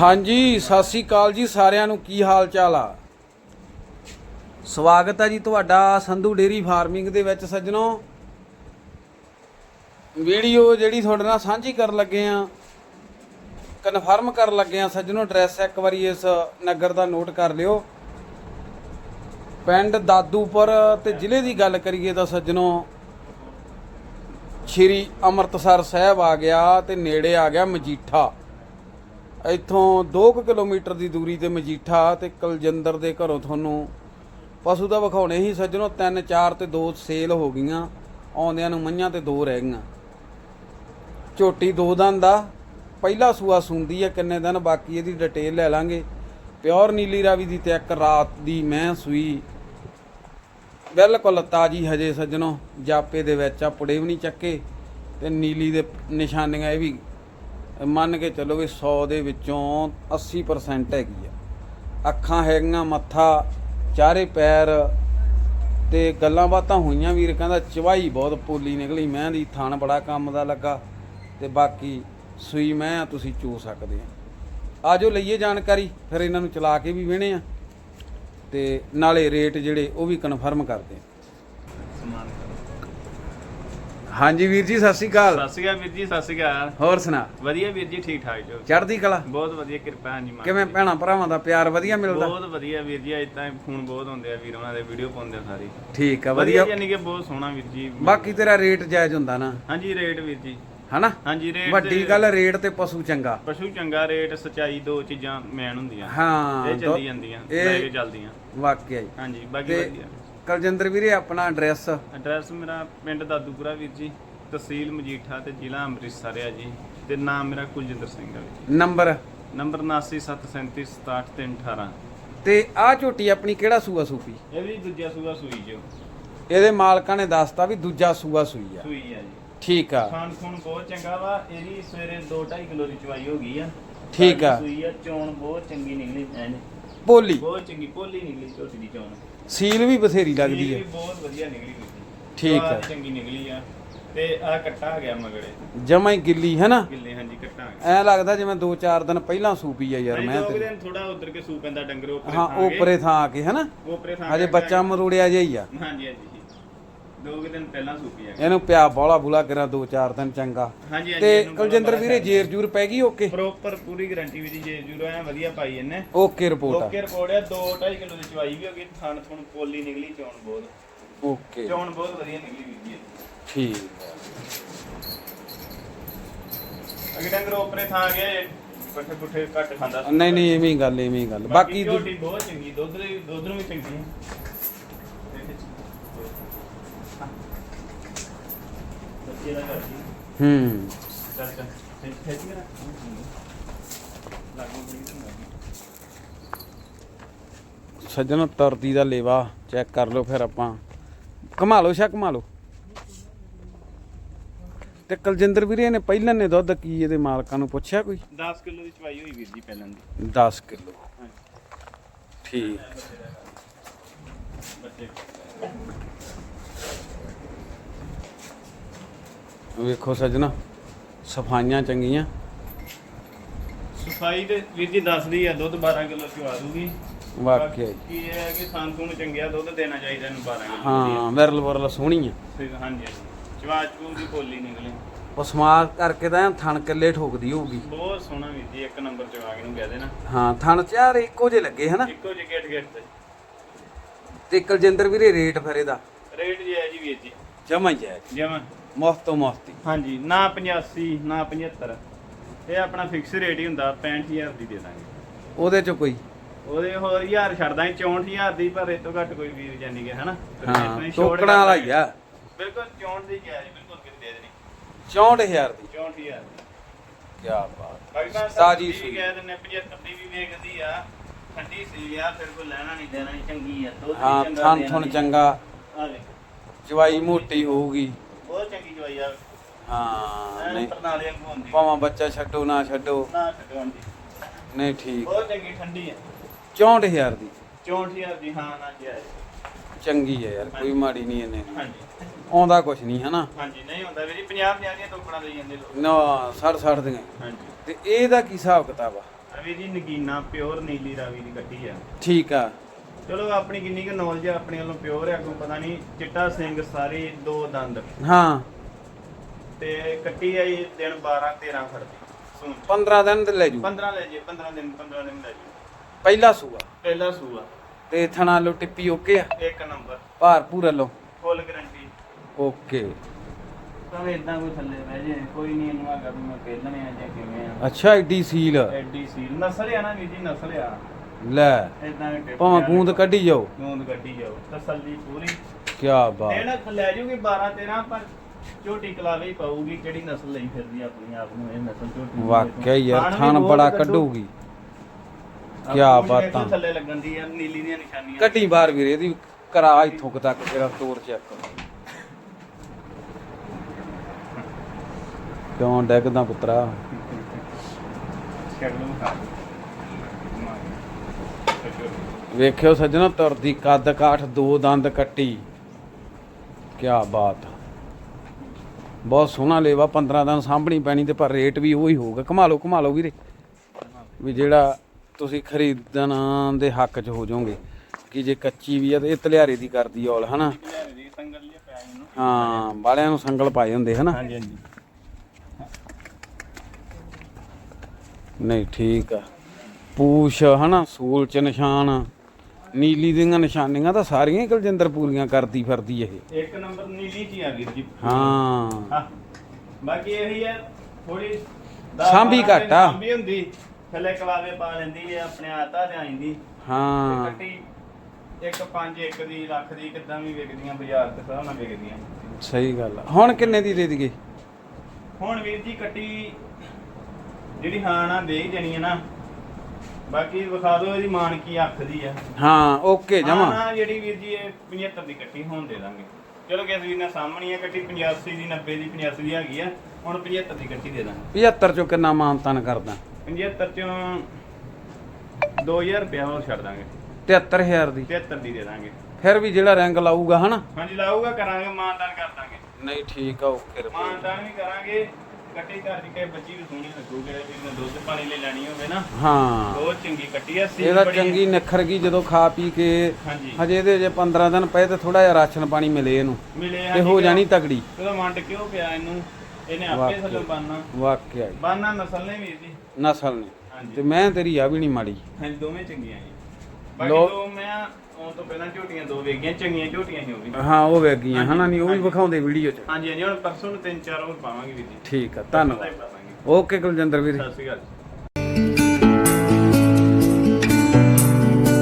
ਹਾਂਜੀ, ਸਤਿ ਸ੍ਰੀ ਅਕਾਲ ਜੀ ਸਾਰਿਆਂ ਨੂੰ। ਕੀ ਹਾਲ ਚਾਲ ਆ? ਸਵਾਗਤ ਹੈ ਜੀ ਤੁਹਾਡਾ ਸੰਧੂ ਡੇਰੀ ਫਾਰਮਿੰਗ ਦੇ ਵਿੱਚ ਸੱਜਣੋ। ਵੀਡੀਓ ਜਿਹੜੀ ਤੁਹਾਡੇ ਨਾਲ ਸਾਂਝੀ ਕਰਨ ਲੱਗੇ ਆ ਕਨਫਰਮ ਕਰਨ ਲੱਗੇ ਆ ਸੱਜਣੋ ਐਡਰੈਸ ਇੱਕ ਵਾਰੀ ਇਸ ਨਗਰ ਦਾ ਨੋਟ ਕਰ ਲਿਓ। ਪਿੰਡ ਦਾਦੂਪੁਰ ਤੇ ਜ਼ਿਲ੍ਹੇ ਦੀ ਗੱਲ ਕਰੀਏ ਤਾਂ ਸੱਜਣੋ, ਸ਼੍ਰੀ ਅੰਮ੍ਰਿਤਸਰ ਸਾਹਿਬ ਆ ਗਿਆ ਤੇ ਨੇੜੇ ਆ ਗਿਆ ਮਜੀਠਾ। ਇੱਥੋਂ 2 ਕਿਲੋਮੀਟਰ ਦੀ ਦੂਰੀ ਤੇ ਮਜੀਠਾ ਤੇ ਕਲਜੰਦਰ ਦੇ ਘਰੋਂ ਤੁਹਾਨੂੰ ਪਸ਼ੂ ਦਾ ਵਿਖਾਉਣੇ ਹੀ ਸੱਜਣੋ, ਤਿੰਨ, ਚਾਰ ਤੇ ਦੋ ਸੇਲ ਹੋ ਗਈਆਂ। ਆਉਂਦਿਆਂ ਨੂੰ ਮਈਆਂ ਤੇ ਦੋ ਰਹਿ ਗਈਆਂ। ਝੋਟੀ ਦੋ ਦੰਦ ਦਾ ਪਹਿਲਾ ਸੂਆ ਸੁੰਦੀ ਹੈ ਕਿੰਨੇ ਦਿਨ ਬਾਕੀ ਇਹਦੀ ਡਿਟੇਲ ਲੈ ਲਾਂਗੇ। ਪਿਓਰ ਨੀਲੀ ਰਾਵੀ ਦੀ ਤੇ ਇੱਕ ਰਾਤ ਦੀ ਮੈਂ ਸੂਈ। ਬਿਲਕੁਲ ਤਾਜੀ ਹਜੇ ਸੱਜਣੋ, ਜਾਪੇ ਦੇ ਵਿੱਚ ਆ, ਪੁੜੇ ਵੀ ਨਹੀਂ ਚੱਕੇ ਤੇ ਨੀਲੀ ਦੇ ਨਿਸ਼ਾਨੀਆਂ ਇਹ ਵੀ ਮੰਨ ਕੇ ਚੱਲੋ ਵੀ 100 ਦੇ ਵਿੱਚੋਂ 80% ਹੈਗੀ ਆ। ਅੱਖਾਂ ਹੈਗੀਆਂ, ਮੱਥਾ, ਚਾਰੇ ਪੈਰ ਤੇ ਗੱਲਾਂ ਬਾਤਾਂ ਹੋਈਆਂ ਵੀਰ, ਕਹਿੰਦਾ ਚਵਾਈ ਬਹੁਤ ਪੋਲੀ ਨਿਕਲੀ, ਮੈਂ ਦੀ ਥਾਣ ਬੜਾ ਕੰਮ ਦਾ ਲੱਗਾ ਤੇ ਬਾਕੀ ਸੂਈ ਮੈਂ ਤੁਸੀਂ ਚੋ ਸਕਦੇ ਆ। ਆਜੋ ਲਈਏ ਜਾਣਕਾਰੀ, ਫਿਰ ਇਹਨਾਂ ਨੂੰ ਚਲਾ ਕੇ ਵੀ ਵੇਣੇ ਆ। ਤੇ ਨਾਲੇ ਰੇਟ ਜਿਹੜੇ ਉਹ ਵੀ ਕਨਫਰਮ ਕਰਦੇ ਆ। ਹਾਂਜੀ ਵੀਰ ਜੀ ਸਤਿ ਸ਼੍ਰੀ ਅਕਾਲ। ਸਤਿ ਸ਼੍ਰੀ ਅਕਾਲ ਵੀਰ ਜੀ ਸਤਿ ਸ਼੍ਰੀ ਅਕਾਲ। ਹੋਰ ਸੁਣਾ। ਵਧੀਆ ਵੀਰ ਜੀ ਠੀਕ ਠਾਕ ਜੋ। ਚੜ੍ਹਦੀ ਕਲਾ? ਬਹੁਤ ਵਧੀਆ ਕਿਰਪਾ ਹਾਂ ਜੀ ਮਾਂ ਕਿਵੇਂ ਭੈਣਾਂ ਭਰਾਵਾਂ ਦਾ ਪਿਆਰ ਵਧੀਆ ਮਿਲਦਾ? ਬਹੁਤ ਵਧੀਆ ਵੀਰ ਜੀ ਇਦਾਂ ਫੋਨ ਬਹੁਤ ਹੁੰਦੇ ਆ ਵੀਰ ਉਹਨਾਂ ਦੇ ਵੀਡੀਓ ਪਾਉਂਦੇ ਆ ਸਾਰੇ। ਠੀਕ ਆ ਵਧੀਆ ਵਧੀਆ। ਯਾਨੀ ਕਿ ਬਹੁਤ ਸੋਹਣਾ ਵੀਰ ਜੀ। ਬਾਕੀ ਤੇਰਾ ਰੇਟ ਜਾਇਜ਼ ਹੁੰਦਾ ਨਾ। ਹਾਂਜੀ ਰੇਟ ਵੀਰ ਜੀ। ਹਨਾ? ਹਾਂਜੀ ਰੇਟ ਵੱਡੀ ਤੇ- ਗੱਲ ਰੇਟ ਤੇ ਪਸ਼ੂ ਚੰਗਾ। ਪਸ਼ੂ ਚੰਗਾ ਰੇਟ ਸਚਾਈ ਦੋ ਚੀਜ਼ਾਂ ਮੈਨ ਹੁੰਦੀਆਂ। ਹਾਂ ਇਹ ਚੱਲੀ ਜਾਂਦੀਆਂ ਲੈ ਕੇ ਚੱਲਦੀਆਂ। ਵਾਕਿਆ ਹੀ। ਹਾਂਜੀ ਬਾਕੀ ਤੇ ਵਧੀਆ। ਕਲਜਿੰਦਰ ਵੀਰੇ ਆਪਣਾ ਐਡਰੈਸ ਐਡਰੈਸ ਮੇਰਾ ਪਿੰਡ ਦਾਦੂਪੁਰਾ ਵੀਰ ਜੀ ਤਹਿਸੀਲ ਮਜੀਠਾ ਤੇ ਜ਼ਿਲ੍ਹਾ ਅੰਮ੍ਰਿਤਸਰ ਆ ਜੀ ਤੇ ਨਾਮ ਮੇਰਾ ਕੁਲਜਿੰਦਰ ਸਿੰਘ ਆ ਵੀਰ ਜੀ ਨੰਬਰ ਨੰਬਰ 7973376318 ਤੇ ਆਹ ਝੋਟੀ ਆਪਣੀ ਕਿਹੜਾ ਸੂਆ ਸੂਪੀ? ਇਹ ਵੀ ਦੂਜਾ ਸੂਆ ਸੂਈ ਜੋ ਇਹਦੇ ਮਾਲਕਾਂ ਨੇ ਦੱਸਤਾ ਵੀ ਦੂਜਾ ਸੂਆ ਸੂਈ ਆ। ਸੂਈ ਆ ਜੀ। ਠੀਕ ਆ। ਖਾਣ ਖੂਣ ਬਹੁਤ ਚੰਗਾ ਵਾ ਇਹਦੀ ਸਵੇਰੇ 2.5 ਕਿਲੋ ਦੀ ਚਵਾਈ ਹੋ ਗਈ ਆ। ਠੀਕ ਆ। ਸੂਈ ਆ ਚੋਣ ਬਹੁਤ ਚੰਗੀ ਨਿਕਲੀ ਐਨ। ਭੋਲੀ ਬਹੁਤ ਚੰਗੀ ਪੋਲੀ ਨਿਕਲੀ ਝੋਟੀ ਦੀ ਚੋਣ। ਸੀਲ ਵੀ ਬਥੇਰੀ ਲੱਗਦੀ ਹੈ। ਬਹੁਤ ਵਧੀਆ ਨਿਕਲੀ ਜੀ ਠੀਕ ਆ। ਚੰਗੀ ਨਿਕਲੀ ਆ। ਤੇ ਆ ਕੱਟਾ ਆ ਗਿਆ ਮਗੜੇ ਜਮਾ ਹੀ ਗਿੱਲੀ ਹੈ ਨਾ? ਗਿੱਲੇ ਹਾਂਜੀ ਕੱਟਾ ਆ ਗਿਆ। ਐ ਲੱਗਦਾ ਜਿਵੇਂ 2-4 ਦਿਨ ਪਹਿਲਾਂ ਸੂਪੀ ਆ ਯਾਰ ਮੈਂ ਤੇ। ਦਿਨ ਥੋੜਾ ਉਧਰ ਕੇ ਸੂ ਪੈਂਦਾ ਡੰਗਰ ਉੱਪਰ ਹਾਂ ਉਪਰੇ ਥਾਂ ਆ ਕੇ ਹਨਾ ਉਪਰੇ ਥਾਂ ਹਜੇ ਬੱਚਾ ਮਰੂੜਿਆ ਜਿਹਾ ਹੀ ਆ। ਹਾਂਜੀ ਹਾਂਜੀ। ਦੋ ਕੁ ਦਿਨ ਪਹਿਲਾਂ ਸੂਪੀ ਆ ਇਹਨੂੰ ਪਿਆ ਬੋਲਾ ਬੁਲਾ ਕਰਾਂ 2-4 ਦਿਨ ਚੰਗਾ। ਹਾਂਜੀ ਹਾਂਜੀ ਤੇ ਕੁਲਜਿੰਦਰ ਵੀਰੇ ਜੇਰ ਜੂਰ ਪੈ ਗਈ ਓਕੇ? ਪ੍ਰੋਪਰ ਪੂਰੀ ਗਾਰੰਟੀ ਵੀ ਦੀ ਜੇ ਜੂਰੋ ਐ ਵਧੀਆ ਪਾਈ ਇਹਨੇ। ਓਕੇ ਰਿਪੋਰਟ ਓਕੇ ਰਿਪੋਰਟ ਆ 2.5 ਕਿਲੋ ਦੀ ਚਵਾਈ ਵੀ ਹੋ ਗਈ ਥਣ ਥਣ ਪੋਲੀ ਨਿਕਲੀ ਚੌਣ ਬਹੁਤ। ਓਕੇ। ਚੌਣ ਬਹੁਤ ਵਧੀਆ ਨਿਕਲੀ ਵੀਰ ਜੀ। ਠੀਕ ਅਗੇ ਡੰਗਰ ਉਪਰੇ ਥਾਂ ਆ ਗਏ ਪੱਠੇ ਪੁੱਠੇ ਘੱਟ ਖਾਂਦਾ। ਸੀ। ਨਹੀਂ ਨਹੀਂ ਐਵੇਂ ਹੀ ਗੱਲ ਐਵੇਂ ਹੀ ਗੱਲ। ਬਾਕੀ ਦੂ- ਝੋਟੀ ਬਹੁਤ ਚੰਗੀ ਦੁੱਧ ਦੇ ਦੁੱਧ ਨੂੰ ਵੀ ਚੰਗੀ ਹੈ ਬੱਚੇ ਦਾ ਕਰਦੀ ਹੂੰ। ਸੱਜਣ ਤਰਦੀ ਦਾ ਲੇਵਾ ਚੈੱਕ ਕਰ ਲਓ ਫਿਰ ਆਪਾਂ। ਘੁਮਾ ਲਓ ਸ਼ਾ ਘੁਮਾ ਲਓ। ਤੇ ਕੁਲਜਿੰਦਰ ਵੀਰੇ ਨੇ ਪਹਿਲਾਂ ਨੇ ਦੁੱਧ ਕੀ ਇਹਦੇ ਮਾਲਕਾਂ ਨੂੰ ਪੁੱਛਿਆ ਕੋਈ? 10 ਕਿਲੋ ਦੀ ਚਵਾਈ ਹੋਈ ਵੀਰ ਜੀ ਪਹਿਲਾਂ ਦੀ। 10 ਕਿਲੋ। ਠੀਕ। ਬੱਚੇ ਵੇਖੋ ਸੱਜਣਾ ਸਫਾਈਆਂ ਚੰਗੀਆਂ। ਸਫ਼ਾਈ ਤੇ ਵੀਰ ਜੀ ਦੱਸਦੀ ਆ ਦੁੱਧ 12 ਕਿਲੋ ਚਵਾ ਦੂਗੀ। ਵਾਕਿਆ। ਕੀ ਇਹ ਹੈ ਕਿ ਖਾਣ ਖੂਨ ਚੰਗਿਆ ਦੁੱਧ ਦੇਣਾ ਚਾਹੀਦਾ ਇਹਨੂੰ 12 ਕਿਲੋ। ਹਾਂ ਵਿਰਲ ਵਿਰਲ ਸੋਹਣੀ ਆ। ਫਿਰ ਹਾਂਜੀ ਚਵਾ ਚੂ ਦੀ ਬੋਲੀ ਨਿਕਲੇ। ਉਹ ਸਮਾਰ ਕਰਕੇ ਤਾਂ ਐਨ ਥਣ ਕਿੱਲੇ ਠੋਕਦੀ ਹੋਊਗੀ। ਬਹੁਤ ਸੋਹਣਾ ਵੀਰ ਜੀ ਇੱਕ ਨੰਬਰ ਚਵਾ ਕੇ ਨੂੰ ਕਹਿ ਦੇਣਾ। ਹਾਂ ਥਣ ਚਾਰ ਇੱਕੋ ਜਿਹੇ ਲੱਗੇ ਹਨਾ? ਇੱਕੋ ਜਿਹੇ ਗੇਟ ਗੇਟ ਤੇ। ਤੇ ਕੁਲਜਿੰਦਰ ਵੀਰੇ ਰੇਟ ਫਿਰ ਇਹਦਾ? ਰੇਟ ਜੀ ਹੈ ਜੀ ਵੀਰ ਜੀ। ਜਮਾ ਹੀ ਹੈ। ਜਮਾ। ਮੁਫਤੋ ਮੁਫਤੀ ਹਾਂਜੀ ਨਾ 85 ਨਾ 75 ਇਹ ਆਪਣਾ ਫਿਕਸ ਰੇਟ ਹੀ ਹੁੰਦਾ 65000 ਦੀ ਦੇ ਦਾਂਗੇ। ਉਹਦੇ ਚ ਕੋਈ? ਉਹਦੇ ਹੋਰ ਹਜ਼ਾਰ ਛੱਡ ਦਾਂਗੇ 64000 ਦੀ ਪਰ ਇਹ ਤੋਂ ਘੱਟ ਕੋਈ ਵੀਰ ਜਾਨੀ ਕਿ ਹਨਾ? ਹਾਂ ਟੋਕਣਾ ਵਾਲਾ ਹੀ ਆ। ਬਿਲਕੁਲ 64 ਦੀ ਗਿਆ ਜੀ ਬਿਲਕੁਲ ਕਿਤੇ ਦੇ ਦੇਣੀ। 64000 ਦੀ? 64000 ਕੀ ਬਾਤ। ਦੀ ਸੂਈ। ਕਹਿ ਦਿੰਨੇ 75 ਦੀ ਵੀ ਵੇਚਦੀ ਆ। ਠੰਡੀ ਸੀ ਆ ਫਿਰ ਕੋਈ ਲੈਣਾ ਨਹੀਂ ਦੇਣਾ ਨਹੀਂ ਚੰਗੀ ਆ ਦੁੱਧ ਹਾਂ ਚੰਗਾ ਥਣ ਦੇਣਾ ਥਣ ਨਹੀਂ। ਚੰਗਾ। ਆ ਵੇ ਚਵਾਈ ਮੋਟੀ ਹੋਊਗੀ। ਬਹੁਤ ਚੰਗੀ ਜਵਾਈ ਆ। ਹਾਂ ਐਨ ਨਹੀਂ। ਪ੍ਰਣਾਲੀ ਵਾਂਗੂ ਹੁੰਦੀ ਭਾਵੇਂ ਬੱਚਾ ਛੱਡੋ ਨਾ ਛੱਡੋ। ਨਾ ਛੱਡਣ ਦੀ ਨਹੀਂ ਠੀਕ। ਬਹੁਤ ਚੰਗੀ ਠੰਡੀ ਆ। 64000 ਦੀ। 64000 ਦੀ ਹਾਂ ਨਾ ਜੀ ਚੰਗੀ ਹੈ ਯਾਰ ਕੋਈ ਮਾੜੀ ਨਹੀਂ ਇਹਨੇ। ਹਾਂਜੀ। ਆਉਂਦਾ ਕੁਛ ਨਹੀਂ ਹਨਾ? ਹਾਂਜੀ ਨਹੀਂ ਹੁੰਦਾ ਵੀਰੇ 50 50 ਦੀਆਂ ਟੋਕਣਾ ਦੇਈ ਜਾਂਦੇ ਲੋਕ। ਨਾ 60 60 ਦੀਆਂ। ਹਾਂਜੀ। ਤੇ ਇਹਦਾ ਕੀ ਹਿਸਾਬ ਕਿਤਾਬ ਆ? ਅਵੀ ਜੀ ਨਗੀਨਾ ਪਿਓਰ ਨੀਲੀ ਰਾਵੀ ਦੀ ਕੱਟੀ ਆ। ਠੀਕ ਆ। ਚਲੋ ਆਪਣੀ ਕਿੰਨੀ ਕੁ ਨੌਲੇਜ ਆ ਆਪਣੇ ਵੱਲੋਂ ਪਿਓਰ ਆ ਕੋਈ ਪਤਾ ਨਹੀਂ ਚਿੱਟਾ ਸਿੰਘ ਸਾਰੇ ਦੋ ਦੰਦ। ਹਾਂ। ਤੇ ਕੱਟੀ ਆ ਜੀ ਦਿਨ 12 13 ਫਰਵਰੀ ਸੂਨ 15 ਦਿਨ ਤੇ ਲੈ ਜੂ। 15 ਲੈ ਜੇ 15 ਦਿਨ 15 ਦਿਨ ਲੈ ਜੀ ਪਹਿਲਾ ਸੂਆ। ਪਹਿਲਾ ਸੂਆ। ਤੇ ਥਣਾ ਲੋ ਟਿੱਪੀ ਓਕੇ ਆ? ਇੱਕ ਨੰਬਰ। ਭਾਰ ਪੂਰਾ ਲੋ ਫੁੱਲ ਗਰੰਟੀ ਓਕੇ। ਭਾਵੇਂ ਇਦਾਂ ਕੋਈ ਥੱਲੇ ਬਹਿ ਜੇ ਕੋਈ ਨਹੀਂ ਇਹਨੂੰ ਹੈਗਾ ਵੀ ਮੈਂ ਪਹਿਲਣੇ ਆ ਜਾਂ ਕਿਵੇਂ ਆ। ਅੱਛਾ ਏਡੀ ਸੀਲ। ਐਡੀ ਸੀਲ। ਨਸਲ ਆ ਨਾ ਵੀਰ ਜੀ ਨਸਲ ਆ। ਲੈ ਇਦਾਂ ਭਾਵੇਂ ਗੂੰਦ ਕੱਢੀ ਜਾਓ। ਗੂੰਦ ਕੱਢੀ ਜਾਓ ਤਸੱਲੀ ਪੂਰੀ। ਕੀ ਬਾਤ। ਇਹ ਲੈ ਜੂਗੀ 12 13 ਪਰ ਝੋਟੀ ਕਲਾਵੇ ਹੀ ਪਾਊਗੀ ਕਿਹੜੀ ਨਸਲ ਲਈ ਫਿਰਦੀ ਆਪਣੀ ਆਪ ਨੂੰ ਇਹ ਨਸਲ ਝੋਟੀ ਵਾਕਿਆ ਯਾਰ ਥਣ ਬੜਾ ਕੱਢੂ। ਕੱਢੂਗੀ। ਪੂਛ ਬਾਤਾਂ। ਥੱਲੇ ਲੱਗਣ ਦੀ ਆ ਨੀਲੀ ਦੀਆਂ ਨਿਸ਼ਾਨੀਆਂ। ਕੱਢੀ ਬਾਹਰ ਵੀਰੇ ਇਹਦੀ ਕਰਾ ਇੱਥੋਂ ਕੁ ਤੱਕ ਤੇਰਾ ਤੋਰ ਚੈੱਕ। ਕਿਉਂ ਡੈਗਦਾ ਪੁੱਤਰਾ? ਛੱਡ ਖਾ ਵੇਖਿਓ ਸੱਜਣੋ ਤੁਰਦੀ ਕੱਦ ਕਾਠ ਦੋ ਦੰਦ ਕੱਟੀ। ਕੀ ਬਾਤ। ਬਹੁਤ ਸੋਹਣਾ ਲੇਵਾ 15 ਦਿਨ ਸਾਂਭਣੀ ਪੈਣੀ ਤੇ ਪਰ ਰੇਟ ਵੀ ਉਹੀ ਹੋਊਗਾ। ਕਮਾ ਲਓ ਕਮਾ ਲਓ ਵੀਰੇ। ਵੀ ਜਿਹੜਾ ਤੁਸੀਂ ਖਰੀਦਣ ਦੇ ਹੱਕ 'ਚ ਹੋ ਜਾਓਗੇ। ਕਿ ਜੇ ਕੱਚੀ ਵੀ ਆ ਤੇ ਇਹ ਤਲਿਆਰੇ ਦੀ ਕਰਦੀ ਔਲ ਹਨਾ? ਹਾਂ ਬਾਲਿਆਂ ਨੂੰ ਸੰਗਲ ਪਾਏ ਹੁੰਦੇ ਹਨਾ? ਹਾਂਜੀ ਹਾਂਜੀ। ਨਹੀਂ ਠੀਕ ਆ। ਪੂਛ ਹਨਾ? ਸੂਲ ਚ ਨਿਸ਼ਾਨ। ਨੀਲੀ ਦੀਆਂ ਨਿਸ਼ਾਨੀਆਂ ਤਾਂ ਸਾਰੀਆਂ ਹੀ ਕੁਲਜਿੰਦਰ ਪੂਰੀਆਂ ਕਰਦੀ ਫਿਰਦੀ ਇਹ। ਇੱਕ ਨੰਬਰ ਨੀਲੀ ਹੀ ਆ ਵੀਰ ਜੀ। ਹਾਂ। ਹਾਂ। ਬਾਕੀ ਇਹੀ ਹੈ ਥੋੜੀ ਸਾਂਭੀ ਘੱਟ ਆ। ਸਾਂਭੀ ਹੁੰਦੀ ਥੱਲੇ ਕਲਾਵੇ ਪਾ ਲੈਂਦੀ ਹੈ ਆਪਣੇ ਆਤਾ ਤੇ ਆਈਂਦੀ ਹਾਂ। ਕੱਟੀ ਇੱਕ ਪੰਜ ਇੱਕ ਦੀ ਲੱਖ ਦੀ ਕਿੱਦਾਂ ਵੀ ਵਿਕਦੀਆਂ ਬਾਜ਼ਾਰ ਤੇ ਹਿਸਾਬ ਨਾਲ ਵਿਕਦੀਆਂ। ਸਹੀ ਗੱਲ ਆ। ਹੁਣ ਕਿੰਨੇ ਦੀ ਦੇ ਦਈਏ? ਹੁਣ ਵੀਰ ਜੀ ਕੱਟੀ ਜਿਹੜੀ ਹਾਂ ਨਾ ਦੇ ਹੀ ਦੇਣੀ ਹੈ ਨਾ। ਬਾਕੀ ਵਿਖਾ ਦਿਓ ਇਹਦੀ ਮਾਨਕੀ ਅੱਖ ਦੀ ਆ। ਹਾਂ ਓਕੇ ਹਾਂ ਜਮਾ। ਨਾ ਜਿਹੜੀ ਵੀਰ ਜੀ ਇਹ 75 ਦੀ ਕੱਟੀ ਹੁਣ ਦੇ ਦਾਂਗੇ। ਚਲੋ ਕਿਸ ਵੀਰ ਨੇ ਸਾਹਮਣੀ ਹੈ ਕੱਟੀ 85 ਦੀ 90 ਦੀ 85 ਦੀ ਹੈਗੀ ਆ। ਹੁਣ 75 ਦੀ ਕੱਟੀ ਦੇ ਦਾਂਗੇ। 75 ਚੋਂ ਕਿੰਨਾ ਮਾਨਤਨ ਕਰਦਾ? 75 ਚੋਂ 2000 ਰੁਪਇਆ ਹੋਰ ਛੱਡ ਦਾਂਗੇ। 73000 ਦੀ। 73 ਦੀ ਦੇ ਦਾਂਗੇ। ਫਿਰ ਵੀ ਜਿਹੜਾ ਰੰਗ ਲਾਊਗਾ ਹਨਾ? ਹਾਂਜੀ ਲਾਊਗਾ ਕਰਾਂਗੇ ਮਾਨਦਾਨ ਕਰ ਦਾਂਗੇ। ਨਹੀਂ ਠੀਕ ਆ ਓਕੇ ਮਾਨਦਾਨ ਵੀ ਕਰਾਂਗੇ। ਕੱਟੀ ਘਰ ਦੀ ਕੇ ਬੱਚੀ ਵੀ ਸੋਹਣੀ ਲੱਗੂ ਜਿਹੜੇ ਵੀਰ ਨੇ ਦੁੱਧ ਪਾਣੀ ਲਈ ਲੈਣੀ ਹੋਵੇ ਨਾ ਹਾਂ। ਬਹੁਤ ਚੰਗੀ ਕੱਟੀ ਆ ਸੀ ਇਹਦਾ ਚੰਗੀ ਨਖਰ ਗਈ ਜਦੋਂ ਖਾ ਪੀ ਕੇ ਹਾਂਜੀ। ਹਜੇ ਇਹਦੇ ਜੇ 15 ਦਿਨ ਪਏ ਤੇ ਥੋੜਾ ਜਿਹਾ ਰਾਸ਼ਨ ਪਾਣੀ ਮਿਲੇ ਇਹਨੂੰ ਮਿਲੇ ਤੇ ਹੋ ਜਾਣੀ ਤਗੜੀ। ਮੰਡ ਕਿਉਂ ਪਿਆ ਇਹਨੂੰ? ਇਹਨੇ ਆਪੇ ਵਾਕਈ। ਥੱਲੇ ਬਾਨਾ ਵਾਕਿਆ ਨਸਲ ਨੇ ਵੀਰ ਜੀ। ਨਸਲ ਨੇ ਹਾਂਜੀ। ਤੇ ਮੈਂ ਤੇਰੀ ਆ ਵੀ ਨਹੀਂ ਮਾੜੀ। ਹਾਂਜੀ ਦੋਵੇਂ ਚੰਗੀਆਂ ਜੀ। ਬਾਕੀ ਦੋ ਆਉਣ ਤੋਂ ਪਹਿਲਾਂ ਝੋਟੀਆਂ ਦੋ ਵੇਗੀਆਂ ਚੰਗੀਆਂ ਝੋਟੀਆਂ ਸੀ ਉਹ ਵੀ। ਹਾਂ ਉਹ ਵੇਗੀਆਂ ਹਨਾ ਨਹੀਂ ਉਹ ਵੀ। ਵਿਖਾਉਂਦੇ ਵੀਡੀਓ 'ਚ। ਹਾਂਜੀ ਹਾਂਜੀ ਹੁਣ ਪਰਸੋਂ ਨੂੰ ਤਿੰਨ ਚਾਰ ਹੋਰ ਪਾਵਾਂਗੇ ਵੀਰ ਜੀ। ਠੀਕ ਆ ਧੰਨਵਾਦ। ਓਕੇ ਕੁਲਜਿੰਦਰ ਵੀਰ। ਸਤਿ ਸ਼੍ਰੀ ਅਕਾਲ ਜੀ।